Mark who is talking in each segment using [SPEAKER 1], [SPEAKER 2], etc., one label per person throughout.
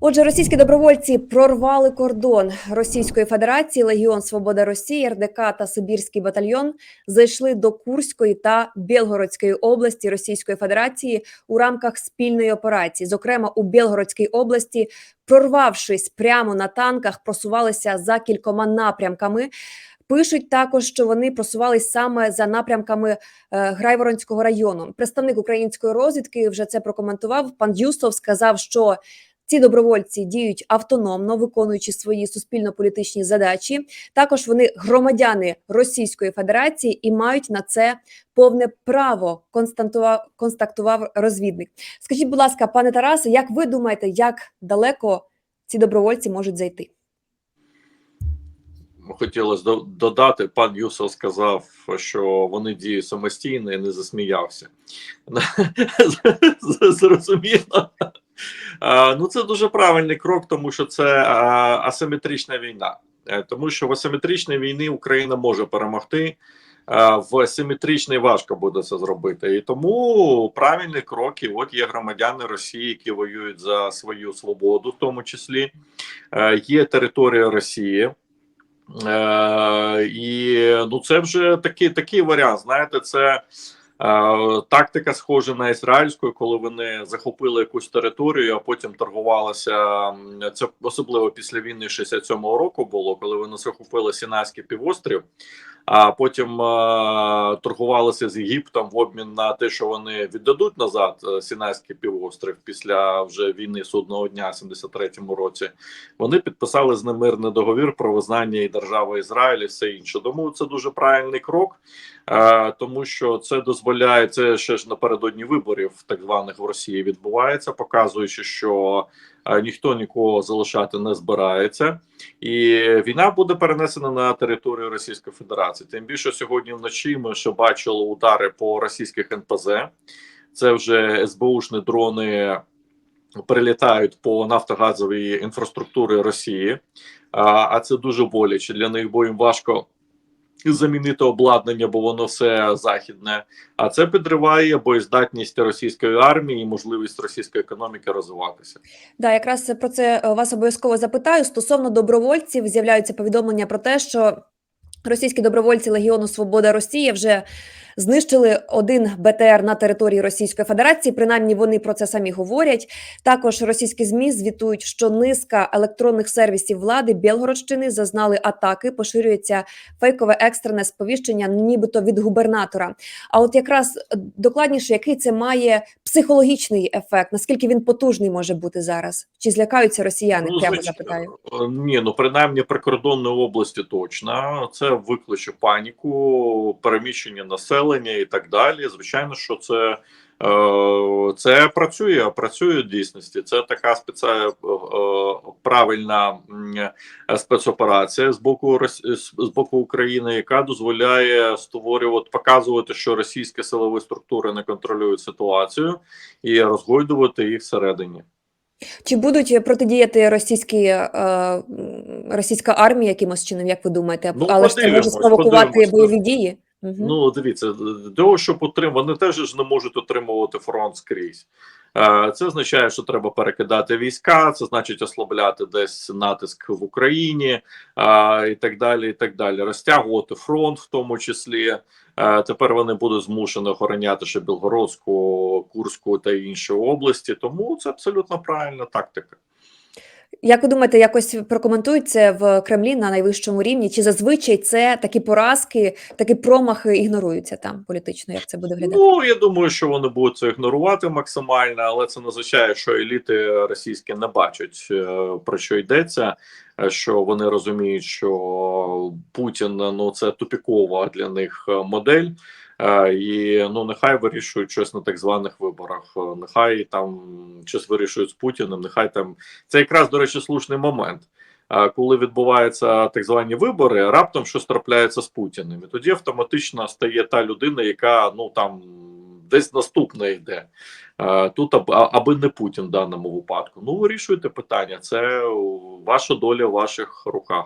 [SPEAKER 1] Отже, російські добровольці прорвали кордон Російської Федерації. Легіон Свобода Росії, РДК та Сибірський батальйон зайшли до Курської та Білгородської області Російської Федерації у рамках спільної операції. Зокрема, у Білгородській області, прорвавшись прямо на танках, просувалися за кількома напрямками. Пишуть також, що вони просувались саме за напрямками е, Грайворонського району. Представник української розвідки вже це прокоментував. Пан Юсов сказав, що ці добровольці діють автономно, виконуючи свої суспільно-політичні задачі. Також вони громадяни Російської Федерації і мають на це повне право. Констатував, розвідник. Скажіть, будь ласка, пане Тарасе, як ви думаєте, як далеко ці добровольці можуть зайти?
[SPEAKER 2] Хотілося додати, пан Юсов сказав, що вони діють самостійно і не засміявся. Зрозуміло. А, Ну, це дуже правильний крок, тому що це асиметрична війна. Е, Тому що в асиметричній війні Україна може перемогти. В асиметричній важко буде це зробити. І тому правильні кроки. От є громадяни Росії, які воюють за свою свободу, в тому числі Е, є територія Росії. Е, і ну це вже такий такий варіант. Знаєте, це е, тактика схожа на ізраїльську, коли вони захопили якусь територію, а потім торгувалися. Це особливо після війни 67-го року було, коли вони захопили Сінайський півострів, а потім е, торгувалися з Єгиптом в обмін на те, що вони віддадуть назад е, Сінайський півострів після вже війни судного дня, 73-му році. Вони підписали з ним мирний договір про визнання і держави Ізраїль і все інше. Тому це дуже правильний крок, е, тому що це дозволяє це ще ж напередодні виборів, так званих в Росії відбувається, показуючи, що ніхто нікого залишати не збирається, і війна буде перенесена на територію Російської Федерації. Тим більше сьогодні вночі ми ще бачили удари по російських НПЗ. Це вже СБУшні дрони прилітають по нафтогазовій інфраструктурі Росії, а це дуже боляче для них, бо їм важко замінити обладнання, бо воно все західне. А це підриває боєздатність російської армії і можливість російської економіки розвиватися.
[SPEAKER 1] Да, якраз про це е, вас обов'язково запитаю. Стосовно добровольців з'являються повідомлення про те, що російські добровольці Легіону Свобода Росія вже знищили один БТР на території Російської Федерації. Принаймні вони про це самі говорять. Також російські змі звітують, що низка електронних сервісів влади Білгородщини зазнали атаки. Поширюється фейкове екстрене сповіщення, нібито від губернатора. А от якраз докладніше, який це має психологічний ефект, наскільки він потужний може бути зараз? Чи злякаються росіяни? Прямо запитаю.
[SPEAKER 2] Е, Ні, ну принаймні прикордонної області точно. Це викличе паніку, переміщення населення і так далі. Звичайно, що це. е, Це працює, працює в дійсності. Це така спеціальна правильна е, спецоперація з боку з боку України, яка дозволяє створювати, показувати, що російські силові структури не контролюють ситуацію, і розгойдувати їх всередині.
[SPEAKER 1] Чи будуть протидіяти російські е, російська армія якимось чином, як ви думаєте?
[SPEAKER 2] Ну,
[SPEAKER 1] Але ж це може спровокувати бойові дії?
[SPEAKER 2] Ну, дивіться, для того, щоб отримати, вони теж ж не можуть отримувати фронт скрізь. Е, Це означає, що треба перекидати війська, це значить ослабляти десь натиск в Україні е, і так далі. і так далі. Розтягувати фронт, в тому числі. Е, Тепер вони будуть змушені охороняти ще Білгородську, Курську та інші області. Тому це абсолютно правильна тактика.
[SPEAKER 1] Як ви думаєте, якось прокоментують це в Кремлі на найвищому рівні? Чи зазвичай це такі поразки, такі промахи ігноруються там політично? Як це буде виглядати?
[SPEAKER 2] Ну я думаю, що вони будуть це ігнорувати максимально, але це не означає, що еліти російські не бачать е, про що йдеться. е, Що вони розуміють, що Путін ну це тупікова для них е, модель. Е, І ну нехай вирішують щось на так званих виборах. Е, Нехай там щось вирішують з Путіним. Нехай там це якраз до речі слушний момент. А коли відбуваються так звані вибори, раптом щось трапляється з Путіним. І тоді автоматично стає та людина, яка ну там десь наступна йде. Е, Тут аби не Путін в даному випадку. Ну вирішуйте питання. Це ваша доля в ваших руках.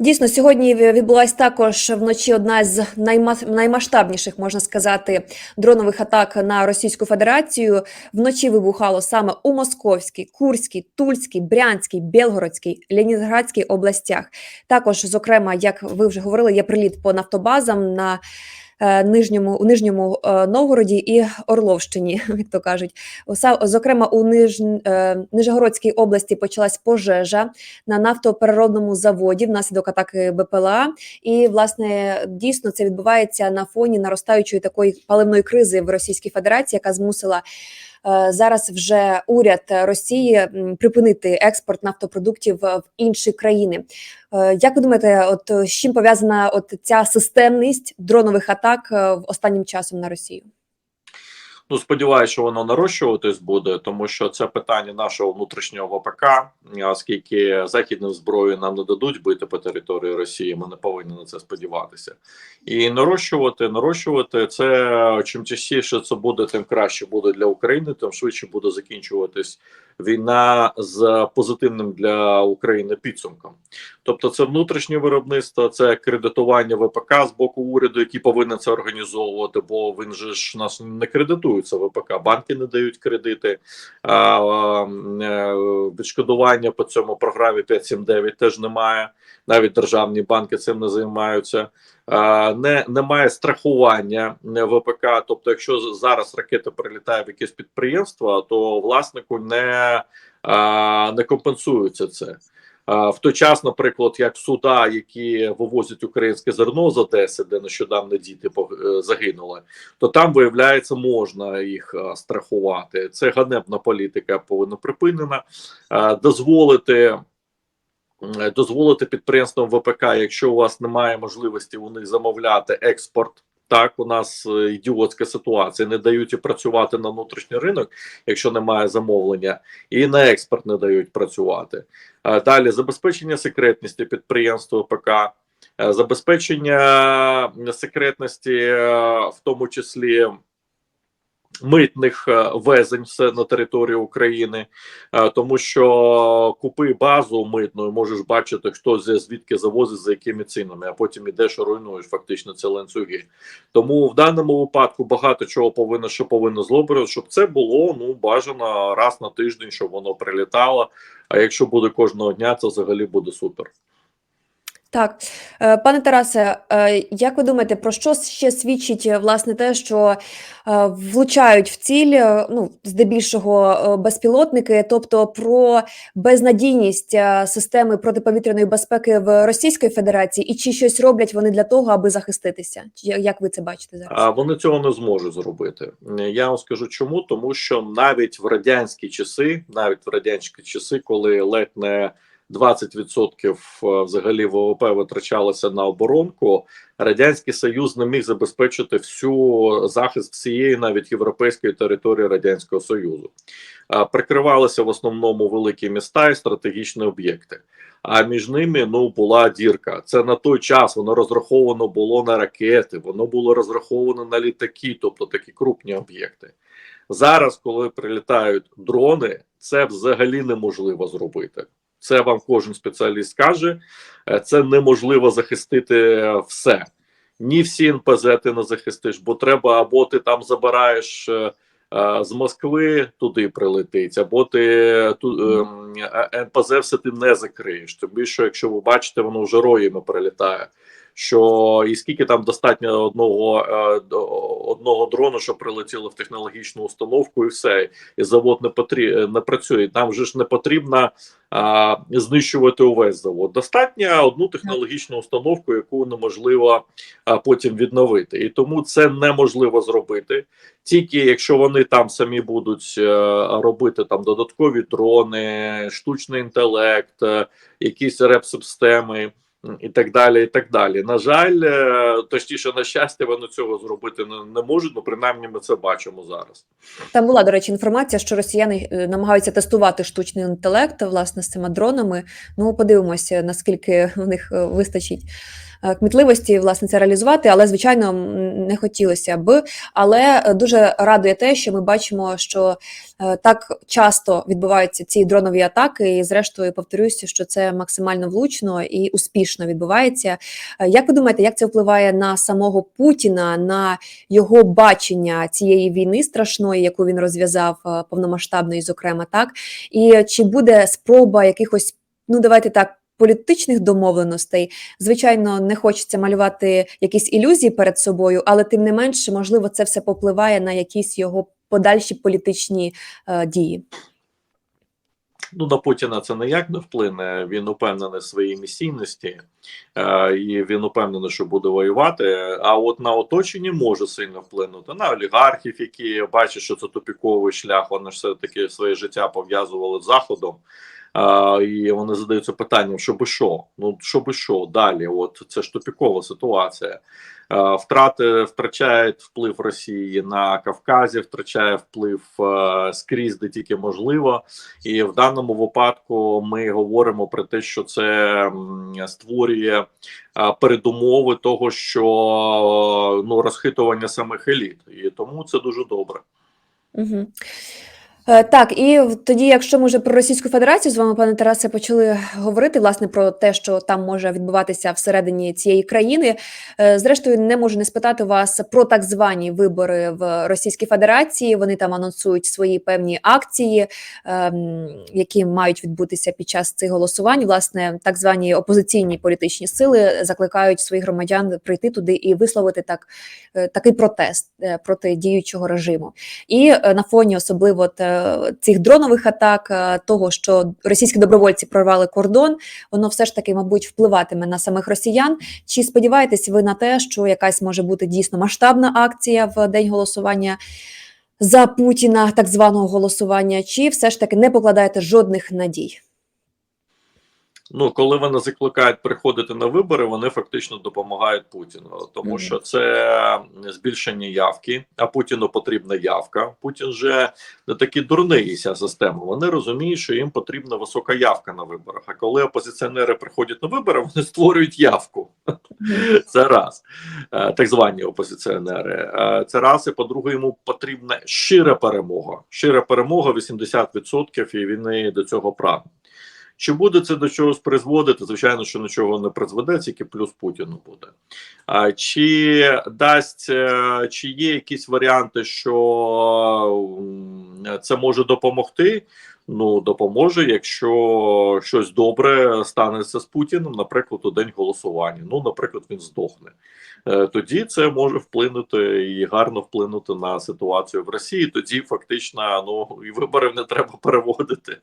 [SPEAKER 1] Дійсно, сьогодні відбулася також вночі одна з найма- наймасштабніших, можна сказати, дронових атак на Російську Федерацію. Вночі вибухало саме у Московській, Курській, Тульській, Брянській, Білгородській, Ленінградській областях. Також, зокрема, як ви вже говорили, є приліт по нафтобазам на нижньому у нижньому е, Новгороді і Орловщині, як то кажуть. Зокрема, у Ниж... е, Нижегородській області почалась пожежа на нафтопереробному заводі внаслідок атаки БПЛА. І власне дійсно це відбувається на фоні наростаючої такої паливної кризи в Російській Федерації, яка змусила. Е, Зараз вже уряд Росії припинити експорт нафтопродуктів в інші країни. Е, Як ви думаєте, от з чим пов'язана от ця системність дронових атак е, останнім часом на Росію?
[SPEAKER 2] Ну, сподіваюся, що воно нарощуватись буде, тому що це питання нашого внутрішнього ВПК. Оскільки західну зброю нам не дадуть бити по території Росії, ми не повинні на це сподіватися. І нарощувати, нарощувати це чим частіше це буде, тим краще буде для України, тим швидше буде закінчуватись війна з позитивним для України підсумком. Тобто, це внутрішнє виробництво, це кредитування ВПК з боку уряду, який повинен це організовувати, бо він же ж нас не кредитується ВПК, банки не дають кредити. А, е, відшкодування по цьому програмі 579 теж немає. Навіть державні банки цим не займаються. А, не немає страхування е, ВПК. Тобто, якщо зараз ракета прилітає в якесь підприємство, то власнику не, а, не компенсується це. В той час, наприклад, як суда, які вивозять українське зерно з Одеси, де нещодавно діти е, загинули, то там виявляється можна їх е, страхувати. Це ганебна політика повинна припинена. Е, Дозволити. Е, Дозволити підприємствам ВПК, якщо у вас немає можливості у них замовляти експорт. Так, у нас е, ідіотська ситуація. Не дають і працювати на внутрішній ринок, якщо немає замовлення, і на експорт не дають працювати. Е, Далі забезпечення секретності підприємств ВПК, е, забезпечення секретності, в тому числі митних е, везень все на територію України, е, тому що купи базу митну, можеш бачити, хто звідки завозить за якими цінами, а потім ідеш і руйнуєш фактично ці ланцюги. Тому в даному випадку багато чого повинно, що повинно зробити, щоб це було ну бажано раз на тиждень, щоб воно прилітало. А якщо буде кожного дня, це взагалі буде супер.
[SPEAKER 1] Так, Е, пане Тарасе, е, як ви думаєте, про що ще свідчить е, власне те, що влучають в ціль, ну здебільшого безпілотники, тобто про безнадійність системи протиповітряної безпеки в Російської Федерації, і чи щось роблять вони для того, аби захиститися? Як ви це бачите зараз?
[SPEAKER 2] А вони цього не зможуть зробити. Я вам скажу чому, тому що навіть в радянські часи, навіть в радянські часи, коли ледь не 20% е, взагалі ВВП витрачалося на оборонку, радянський союз не міг забезпечити всю захист всієї навіть європейської території радянського союзу. Е, Прикривалися в основному великі міста і стратегічні об'єкти. А між ними ну була дірка. Це на той час воно розраховано було на ракети, воно було розраховано на літаки, тобто такі крупні об'єкти. Зараз, коли прилітають дрони, це взагалі неможливо зробити. Це вам кожен спеціаліст каже. Е, Це неможливо захистити е, все. Ні всі НПЗ ти не захистиш, бо треба або ти там забираєш е, з Москви, туди прилетить, або ти ту, НПЗ все ти не закриєш. Тобі що, якщо ви бачите, воно вже роями прилітає. Що і скільки там достатньо одного одного дрону, що прилетіло в технологічну установку, і все, і завод не потрі... не працює. Там вже ж не потрібно а, знищувати увесь завод. Достатньо одну технологічну установку, яку неможливо а, потім відновити. І тому це неможливо зробити. Тільки якщо вони там самі будуть е, робити там додаткові дрони, штучний інтелект, е, якісь реп-системи. І так далі, і так далі. На жаль, е, точніше, на щастя, вони цього зробити не, можуть. Ну, принаймні, ми це бачимо зараз.
[SPEAKER 1] Там була, до речі, інформація, що росіяни е, намагаються тестувати штучний інтелект власне з цими дронами. Ну, подивимося, наскільки в них е, вистачить кмітливості власне це реалізувати, але звичайно не хотілося б. Але е, дуже радує те, що ми бачимо, що е, так часто відбуваються ці дронові атаки, і зрештою повторюся, що це максимально влучно і успішно відбувається. Е, Як ви думаєте, як це впливає на самого Путіна, на його бачення цієї війни страшної, яку він розв'язав е, повномасштабної, зокрема, так і чи буде спроба якихось, ну давайте так. Політичних домовленостей, звичайно, не хочеться малювати якісь ілюзії перед собою, але тим не менше, можливо, це все попливає на якісь його подальші політичні е, дії.
[SPEAKER 2] Ну, на Путіна це ніяк не вплине. Він упевнений в своїй місійності, е, і він упевнений, що буде воювати. А от на оточення може сильно вплинути на олігархів, які бачать, що це тупіковий шлях. Вони ж все таки своє життя пов'язували з заходом. А, і вони задаються питанням, що би що? Ну що би що далі? От це ж тупікова ситуація. А, втрати втрачають вплив Росії на Кавказі, втрачає вплив а, скрізь, де тільки можливо. І в даному випадку ми говоримо про те, що це створює а, передумови того, що ну розхитування самих еліт, і тому це дуже добре.
[SPEAKER 1] Угу. Е, Так, і тоді, якщо ми вже про Російську Федерацію з вами, пане Тарасе, почали говорити власне про те, що там може відбуватися всередині цієї країни. е, Зрештою, не можу не спитати вас про так звані вибори в Російській Федерації. Вони там анонсують свої певні акції, ем, які мають відбутися під час цих голосувань. Власне, так звані опозиційні політичні сили закликають своїх громадян прийти туди і висловити так е, такий протест проти діючого режиму. І на фоні особливо цих дронових атак, е, того, що російські добровольці прорвали кордон, воно все ж таки, мабуть, впливатиме на самих росіян. Чи сподіваєтесь ви на те, що якась може бути дійсно масштабна акція в день голосування? За Путіна, так званого голосування, чи все ж таки не покладаєте жодних надій?
[SPEAKER 2] Ну, коли вони закликають приходити на вибори, вони фактично допомагають Путіну, тому що це збільшення явки, а Путіну потрібна явка. Путін же не такий дурний ця система. Вони розуміють, що їм потрібна висока явка на виборах. А коли опозиціонери приходять на вибори, вони створюють явку. Це раз, Е, так звані опозиціонери. Е, Це раз, і по-друге, йому потрібна щира перемога. Щира перемога 80% і вони до цього прагнуть. Чи буде це до чогось призводити? Звичайно, що нічого не призведе, тільки плюс Путіну буде. А чи дасть, е, чи є якісь варіанти, що це може допомогти? Ну, допоможе, якщо щось добре станеться з Путіним, наприклад, у день голосування. Ну, наприклад, він здохне. Е, Тоді це може вплинути і гарно вплинути на ситуацію в Росії. Тоді фактично ну і виборів не треба переводити.